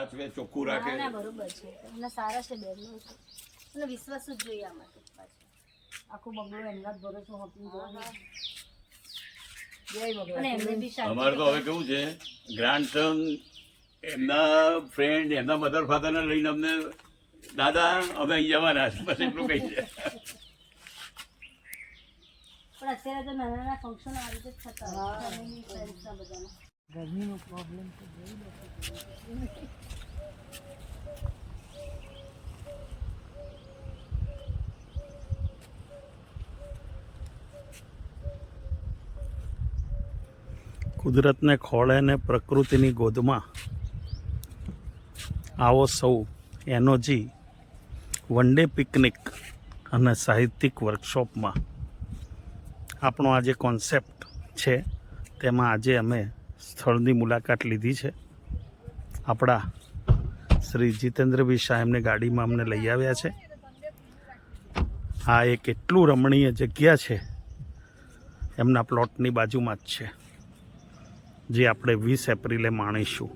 સાચવે ચોખ્ખું રાખે ના બરોબર છે. એમને સારા છે બેન અને વિશ્વાસ જ જોઈએ આ તો પાછું. આખું બંગલો એમના જ ભરોસો હોતું જોવાનું જય અને એમને ભગવાન બી શાંતિ અમારે તો હવે કેવું છે ગ્રાન્ડસન એમના ફ્રેન્ડ એમના મધર ફાધરને લઈને અમને દાદા અમે અહીં જવાના છે બસ એટલું કહી છે પણ અત્યારે તો નાના નાના ફંક્શન આવી રીતે થતા. ગરમીનો પ્રોબ્લેમ તો જોઈ કુદરતને ખોળે ને પ્રકૃતિની ગોદમાં આવો સૌ એનોજી વન ડે પિકનિક અને સાહિત્યિક વર્કશોપમાં. આપણો આ જે કોન્સેપ્ટ છે, તેમાં આજે અમે સ્થળની મુલાકાત લીધી છે. આપણા શ્રી જીતેન્દ્રભાઈ સાહેબને ગાડીમાં અમને લઈ આવ્યા છે. આ એક એટલું રમણીય જગ્યા છે, એમના પ્લોટની બાજુમાં જ છે. જે આપણે વીસ એપ્રિલે માણીશું.